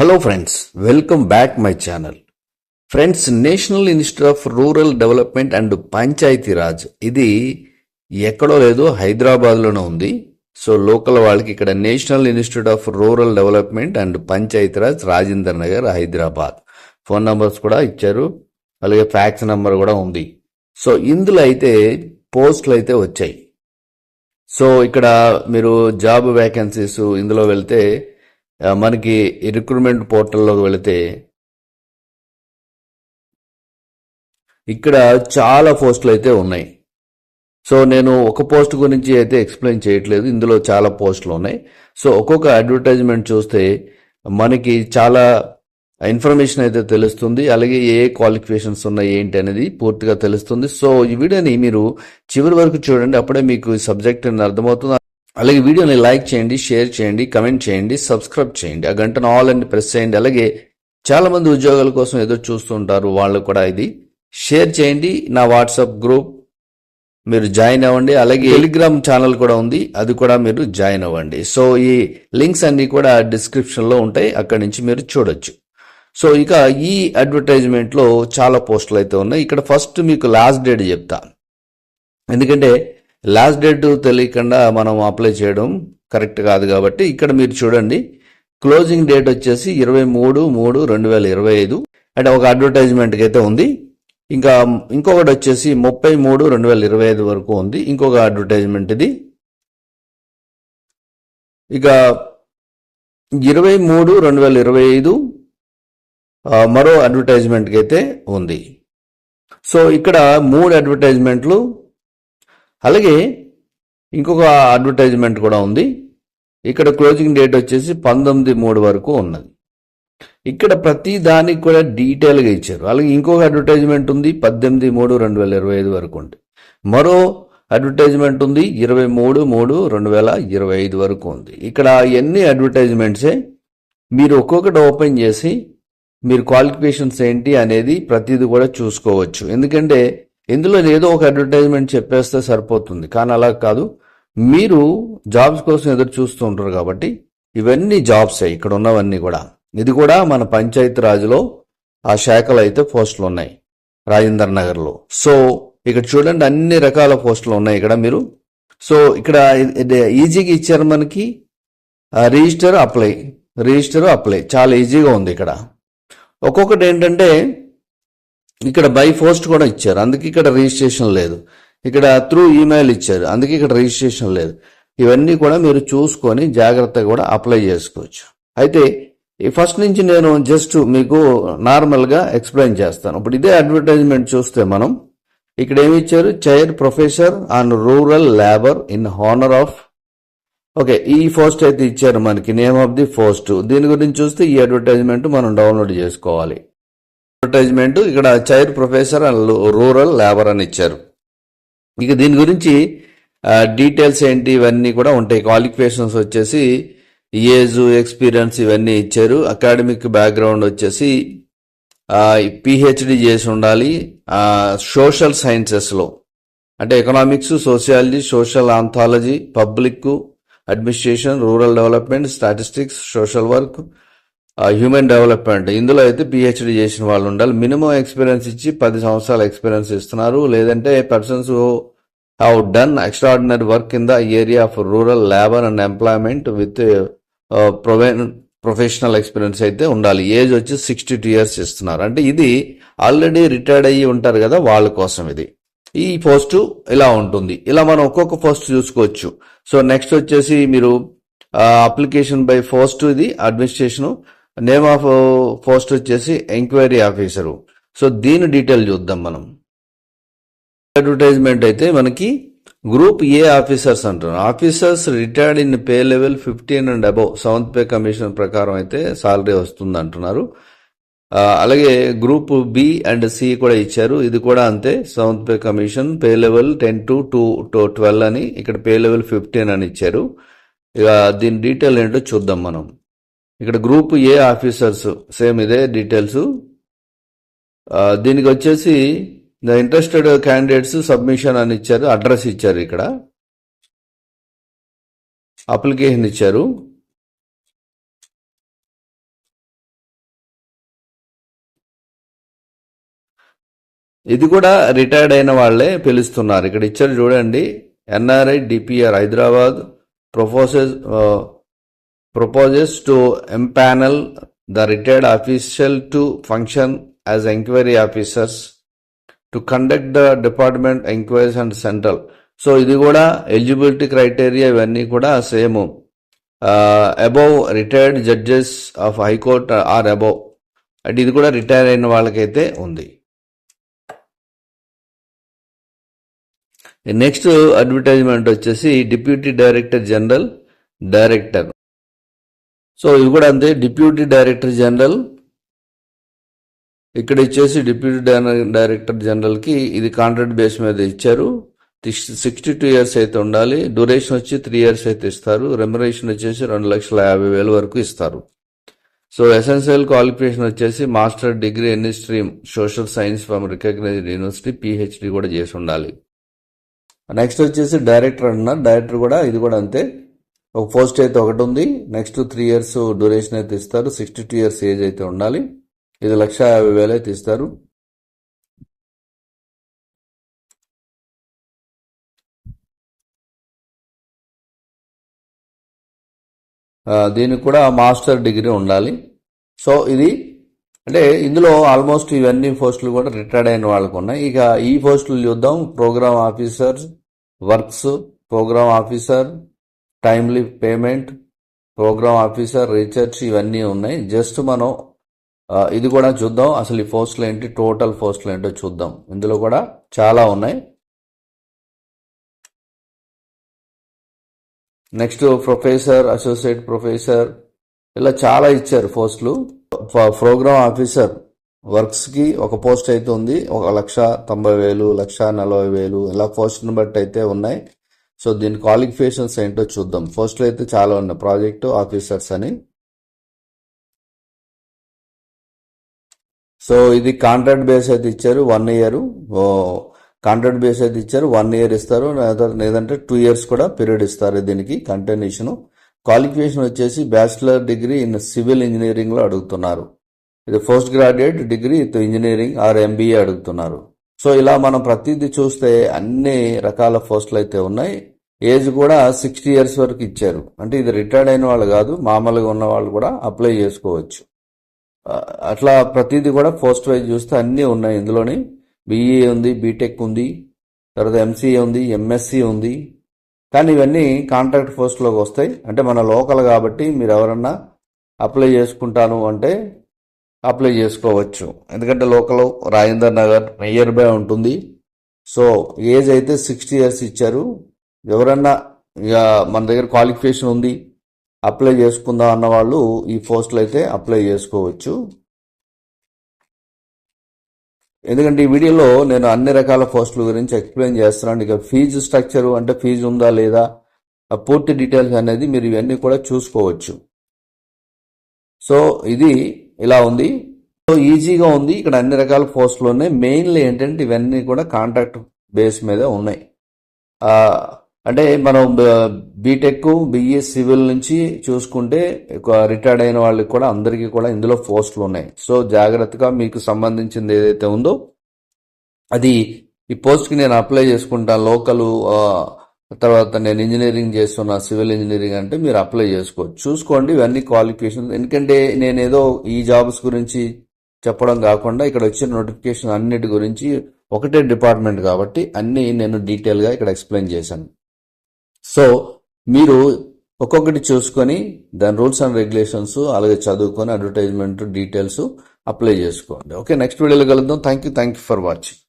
Hello friends welcome back my channel friends national institute of rural development and panchayati Raj ఇది ఎక్కడో లేదు హైదరాబాద్లోనే ఉంది. సో లోకల్ వాళ్ళకి ఇక్కడ national institute of rural development and panchayati Raj Rajender Nagar Hyderabad phone numbers కూడా ఇచ్చారు. అలాగే ఫ్యాక్స్ నెంబర్ కూడా ఉంది. సో ఇందులో అయితే పోస్టులు అయితే వచ్చాయి. సో ఇక్కడ మీరు జాబ్ వేకెన్సీస్ ఇందులో వెళ్తే మనకి రిక్రూట్మెంట్ పోర్టల్లోకి వెళితే ఇక్కడ చాలా పోస్టులు అయితే ఉన్నాయి. సో నేను ఒక పోస్ట్ గురించి అయితే ఎక్స్ప్లెయిన్ చేయట్లేదు. ఇందులో చాలా పోస్టులు ఉన్నాయి. సో ఒక్కొక్క అడ్వర్టైజ్మెంట్ చూస్తే మనకి చాలా ఇన్ఫర్మేషన్ అయితే తెలుస్తుంది. అలాగే ఏ క్వాలిఫికేషన్స్ ఉన్నాయి ఏంటి అనేది పూర్తిగా తెలుస్తుంది. సో ఈ వీడియోని మీరు చివరి వరకు చూడండి. అప్పుడే మీకు ఈ సబ్జెక్ట్ అర్థమవుతుంది. అలాగే వీడియోని లైక్ చేయండి షేర్ చేయండి కమెంట్ చేయండి సబ్స్క్రైబ్ చేయండి. ఆ గంటను ఆల్ అని ప్రెస్ చేయండి. అలాగే చాలా మంది ఉద్యోగాల కోసం ఏదో చూస్తుంటారు వాళ్ళు కూడా ఇది. షేర్ చేయండి. నా వాట్సాప్ గ్రూప్ మీరు జాయిన్ అవ్వండి. అలాగే టెలిగ్రామ్ ఛానల్ కూడా ఉంది. అది కూడా మీరు జాయిన్ అవ్వండి. సో ఈ లింక్స్ అన్ని కూడా డిస్క్రిప్షన్లో ఉంటాయి. అక్కడి నుంచి మీరు చూడొచ్చు. సో ఇక ఈ అడ్వర్టైజ్మెంట్లో చాలా పోస్టులు అయితే ఉన్నాయి. ఇక్కడ ఫస్ట్ మీకు లాస్ట్ డేట్ చెప్తా. ఎందుకంటే లాస్ట్ డేట్ తెలియకుండా మనం అప్లై చేయడం కరెక్ట్ కాదు కాబట్టి ఇక్కడ మీరు చూడండి క్లోజింగ్ డేట్ వచ్చేసి ఇరవై మూడు మూడు రెండు వేల ఇరవై ఐదు. అంటే ఒక అడ్వర్టైజ్మెంట్కి అయితే ఉంది. ఇంకా ఇంకొకటి వచ్చేసి ముప్పై మూడు రెండు వేల ఇరవై ఐదు వరకు ఉంది. ఇంకొక అడ్వర్టైజ్మెంట్ ఇది. ఇక ఇరవై మూడు రెండు వేల ఇరవై ఐదు మరో అడ్వర్టైజ్మెంట్కి అయితే ఉంది. సో ఇక్కడ మూడు అడ్వర్టైజ్మెంట్లు అలాగే ఇంకొక అడ్వర్టైజ్మెంట్ కూడా ఉంది. ఇక్కడ క్లోజింగ్ డేట్ వచ్చేసి పంతొమ్మిది మూడు వరకు ఉన్నది. ఇక్కడ ప్రతి దానికి కూడా డీటెయిల్గా ఇచ్చారు. అలాగే ఇంకొక అడ్వర్టైజ్మెంట్ ఉంది పద్దెనిమిది మూడు రెండు వేల ఇరవై ఐదు వరకు ఉంది మరో అడ్వర్టైజ్మెంట్ ఉంది ఇరవై మూడు మూడు రెండు వేల ఇరవై ఐదు వరకు ఉంది. ఇక్కడ ఎన్ని అడ్వర్టైజ్మెంట్సే మీరు ఒక్కొక్కటి ఓపెన్ చేసి మీరు క్వాలిఫికేషన్స్ ఏంటి అనేది ప్రతిదీ కూడా చూసుకోవచ్చు. ఎందుకంటే ఇందులో ఏదో ఒక అడ్వర్టైజ్మెంట్ చెప్పేస్తే సరిపోతుంది. కానీ అలా కాదు. మీరు జాబ్స్ కోసం ఎదురు చూస్తూ ఉంటారు కాబట్టి ఇవన్నీ జాబ్సే ఇక్కడ ఉన్నవన్నీ కూడా. ఇది కూడా మన పంచాయతీ రాజులో ఆ శాఖలో అయితే పోస్టులు ఉన్నాయి. రాజేందర్ నగర్లో. సో ఇక్కడ చూడండి అన్ని రకాల పోస్టులు ఉన్నాయి ఇక్కడ మీరు. సో ఇక్కడ ఈజీగా ఇచ్చారు మనకి రిజిస్టర్ అప్లై రిజిస్టర్ అప్లై చాలా ఈజీగా ఉంది ఇక్కడ. ఒక్కొక్కటి ఏంటంటే ఇక్కడ బై పోస్ట్ కూడా ఇచ్చారు. అందుకే ఇక్కడ రిజిస్ట్రేషన్ లేదు. ఇక్కడ త్రూ ఈమెయిల్ ఇచ్చారు. అందుకే ఇక్కడ రిజిస్ట్రేషన్ లేదు. ఇవన్నీ కూడా మీరు చూసుకొని జాగ్రత్తగా కూడా అప్లై చేసుకోవచ్చు. అయితే ఈ ఫస్ట్ నుంచి నేను జస్ట్ మీకు నార్మల్గా ఎక్స్ప్లెయిన్ చేస్తాను. ఇప్పుడు ఇదే అడ్వర్టైజ్మెంట్ చూస్తే మనం ఇక్కడ ఏమి ఇచ్చారు? Chair professor on rural labour in honour of okay ఈ పోస్ట్ అయితే ఇచ్చారు మనకి. నేమ్ ఆఫ్ ది పోస్ట్ దీని గురించి చూస్తే ఈ అడ్వర్టైజ్మెంట్ మనం డౌన్లోడ్ చేసుకోవాలి. అడ్వర్టైజ్మెంట్ ఇక్కడ chair professor and rural labour అని ఇచ్చారు. ఇక దీని గురించి డీటెయిల్స్ ఏంటి ఇవన్నీ కూడా ఉంటాయి. క్వాలిఫికేషన్స్ వచ్చేసి ఏజ్ ఎక్స్పీరియన్స్ ఇవన్నీ ఇచ్చారు. అకాడమిక్ బ్యాక్గ్రౌండ్ వచ్చేసి పిహెచ్డి చేసి ఉండాలి. సోషల్ సైన్సెస్లో. అంటే economics sociology social anthology public administration rural development statistics social work human development ఇందులో అయితే పిహెచ్డి చేసిన వాళ్ళు ఉండాలి. మినిమం ఎక్స్పీరియన్స్ ఇచ్చి పది సంవత్సరాల ఎక్స్పీరియన్స్ ఇస్తున్నారు. లేదంటే persons have done extraordinary work in the area of rural labour and employment with professional experience అయితే ఉండాలి. ఏజ్ వచ్చి సిక్స్టీ టూ ఇయర్స్ ఇస్తున్నారు. అంటే ఇది ఆల్రెడీ రిటైర్డ్ అయ్యి ఉంటారు కదా వాళ్ళ కోసం ఇది. ఈ పోస్ట్ ఇలా ఉంటుంది. ఇలా మనం ఒక్కొక్క పోస్ట్ చూసుకోవచ్చు. సో నెక్స్ట్ వచ్చేసి మీరు అప్లికేషన్ బై పోస్ట్ ఇది అడ్మినిస్ట్రేషన్ నేమ్ ఆఫ్ పోస్ట్ వచ్చేసి ఎంక్వైరీ ఆఫీసరు. సో దీని డీటెయిల్ చూద్దాం మనం. అడ్వర్టైజ్మెంట్ అయితే మనకి గ్రూప్ ఏ ఆఫీసర్స్ అంటారు officers retired in pay level fifteen and above seventh pay commission ప్రకారం అయితే సాలరీ వస్తుంది అంటున్నారు. అలాగే గ్రూప్ బి అండ్ సి కూడా ఇచ్చారు. ఇది కూడా అంతే seventh pay commission pay level ten to to to twelve అని ఇక్కడ పే లెవెల్ ఫిఫ్టీన్ అని ఇచ్చారు. ఇక దీని డీటెయిల్ ఏంటో చూద్దాం మనం. ఇక్కడ గ్రూప్ ఏ ఆఫీసర్స్ సేమ్ ఇదే డీటెయిల్స్. దీనికి వచ్చేసి ద ఇంట్రెస్టెడ్ క్యాండిడేట్స్ సబ్మిషన్ అని ఇచ్చారు అడ్రస్ ఇచ్చారు ఇక్కడ. అప్లికేషన్ ఇచ్చారు. ఇది కూడా రిటైర్డ్ అయిన వాళ్ళే పిలుస్తున్నారు. ఇక్కడ ఇచ్చారు చూడండి NRI DPR Hyderabad proposes proposes to empanel the retired official to function as enquiry officers to conduct the department enquiries and central so ఇది కూడా ఎలిజిబిలిటీ క్రైటీరియా ఇవన్నీ కూడా same above retired judges of high court or above అంటే ఇది కూడా retire అయిన వాళ్ళకైతే ఉంది. నెక్స్ట్ అడ్వర్టైజ్మెంట్ వచ్చేసి deputy director general director so ఇది కూడా అంతే. డిప్యూటీ డైరెక్టర్ జనరల్ ఇక్కడ ఇచ్చేసి డిప్యూటీ డైరెక్టర్ జనరల్కి ఇది కాంట్రాక్ట్ బేస్ మీద ఇచ్చారు. సిక్స్టీ టూ ఇయర్స్ అయితే ఉండాలి. డ్యూరేషన్ వచ్చి త్రీ ఇయర్స్ అయితే ఇస్తారు. రెమ్యురేషన్ వచ్చేసి రెండు లక్షల యాభై వేల వరకు ఇస్తారు. సో ఎసెన్షియల్ క్వాలిఫికేషన్ వచ్చేసి master degree any stream social science from recognised university PhD కూడా చేసి ఉండాలి. నెక్స్ట్ వచ్చేసి డైరెక్టర్ అన్న. డైరెక్టర్ కూడా ఇది కూడా అంతే. ఒక పోస్ట్ అయితే ఒకటి ఉంది. నెక్స్ట్ త్రీ ఇయర్స్ డ్యూరేషన్ అయితే ఇస్తారు. సిక్స్టీ టూ ఇయర్స్ ఏజ్ అయితే ఉండాలి. ఇది లక్ష యాభై వేలు అయితే ఇస్తారు. దీనికి కూడా మాస్టర్ డిగ్రీ ఉండాలి. సో ఇది అంటే ఇందులో ఆల్మోస్ట్ ఇవన్నీ పోస్టులు కూడా రిటైర్డ్ అయిన వాళ్ళకు ఉన్నాయి. ఇక ఈ పోస్టులు చూద్దాం. Programme officer works programme officer timely payment programme officer research ఇవన్నీ ఉన్నాయి. జస్ట్ మనం ఇది కూడా చూద్దాం. అసలు ఈ పోస్టులు ఏంటి? టోటల్ పోస్టులు ఏంటో చూద్దాం. ఇందులో కూడా చాలా ఉన్నాయి. నెక్స్ట్ ప్రొఫెసర్ అసోసియేట్ ప్రొఫెసర్ ఇలా చాలా ఇచ్చారు పోస్టులు ప్రోగ్రామ్ ఆఫీసర్ వర్క్స్కి ఒక పోస్ట్ అయితే ఉంది. ఒక లక్ష తొంభై వేలు లక్ష నలభై వేలు ఇలా పోస్ట్ని బట్టి అయితే ఉన్నాయి. సో దీని క్వాలిఫికేషన్స్ ఏంటో చూద్దాం. ఫస్ట్లో అయితే చాలా ఉన్నాయి. ప్రాజెక్టు ఆఫీసర్స్ అని. సో ఇది కాంట్రాక్ట్ బేస్ అయితే ఇచ్చారు వన్ ఇయర్ కాంట్రాక్ట్ బేస్ అయితే ఇచ్చారు వన్ ఇయర్ ఇస్తారు. లేదంటే టూ ఇయర్స్ కూడా పీరియడ్ ఇస్తారు దీనికి కంటిన్యూషన్ క్వాలిఫికేషన్ వచ్చేసి బ్యాచిలర్ డిగ్రీ ఇన్ సివిల్ ఇంజనీరింగ్లో అడుగుతున్నారు. ఇది post graduate degree with engineering or MBA అడుగుతున్నారు. సో ఇలా మనం ప్రతిదీ చూస్తే అన్ని రకాల పోస్టులు అయితే ఉన్నాయి. ఏజ్ కూడా సిక్స్టీ ఇయర్స్ వరకు ఇచ్చారు. అంటే ఇది రిటైర్డ్ అయిన వాళ్ళు కాదు మామూలుగా ఉన్న వాళ్ళు కూడా అప్లై చేసుకోవచ్చు. అట్లా ప్రతిదీ కూడా పోస్ట్ వైజ్ చూస్తే అన్నీ ఉన్నాయి ఇందులోని. బీఈఏ ఉంది బీటెక్ ఉంది తర్వాత ఎంసీఏ ఉంది ఎంఎస్సి ఉంది. కానీ ఇవన్నీ కాంట్రాక్ట్ పోస్ట్లోకి వస్తాయి. అంటే మన లోకల్ కాబట్టి మీరు ఎవరన్నా అప్లై చేసుకుంటాను అంటే అప్లై చేసుకోవచ్చు. ఎందుకంటే local Rajender Nagar near by ఉంటుంది. సో ఏజ్ అయితే సిక్స్టీ ఇయర్స్ ఇచ్చారు. ఎవరన్నా ఇక మన దగ్గర క్వాలిఫికేషన్ ఉంది అప్లై చేసుకుందాం అన్న వాళ్ళు ఈ పోస్టులు అయితే అప్లై చేసుకోవచ్చు. ఎందుకంటే ఈ వీడియోలో నేను అన్ని రకాల పోస్టుల గురించి ఎక్స్ప్లెయిన్ చేస్తున్నాను. ఇక ఫీజు స్ట్రక్చర్ అంటే ఫీజు ఉందా లేదా పూర్తి డీటెయిల్స్ అనేది మీరు ఇవన్నీ కూడా చూసుకోవచ్చు. సో ఇది ఇలా ఉంది. సో ఈజీగా ఉంది. ఇక్కడ అన్ని రకాల పోస్టులు ఉన్నాయి. మెయిన్లీ ఏంటంటే ఇవన్నీ కూడా కాంట్రాక్ట్ బేస్ మీద ఉన్నాయి. అంటే మనం బీటెక్ బిఈ సివిల్ నుంచి చూసుకుంటే రిటైర్డ్ అయిన వాళ్ళకి కూడా అందరికీ కూడా ఇందులో పోస్టులు ఉన్నాయి. సో జాగ్రత్తగా మీకు సంబంధించింది ఏదైతే ఉందో అది ఈ పోస్ట్కి నేను అప్లై చేసుకుంటాను లోకల్ తర్వాత నేను ఇంజనీరింగ్ చేస్తున్నా సివిల్ ఇంజనీరింగ్ అంటే మీరు అప్లై చేసుకోవచ్చు. చూసుకోండి ఇవన్నీ క్వాలిఫికేషన్స్. ఎందుకంటే నేను ఏదో ఈ జాబ్స్ గురించి చెప్పడం కాకుండా ఇక్కడ వచ్చిన నోటిఫికేషన్ అన్నిటి గురించి ఒకటే డిపార్ట్మెంట్ కాబట్టి అన్నీ నేను డీటెయిల్గా ఇక్కడ ఎక్స్ప్లెయిన్ చేశాను. సో మీరు ఒక్కొక్కటి చూసుకొని దాని రూల్స్ అండ్ రెగ్యులేషన్స్ అలాగే చదువుకొని అడ్వర్టైజ్మెంట్ డీటెయిల్స్ అప్లై చేసుకోండి. ఓకే నెక్స్ట్ వీడియోలో కలుద్దాం. Thank you thank you for watching.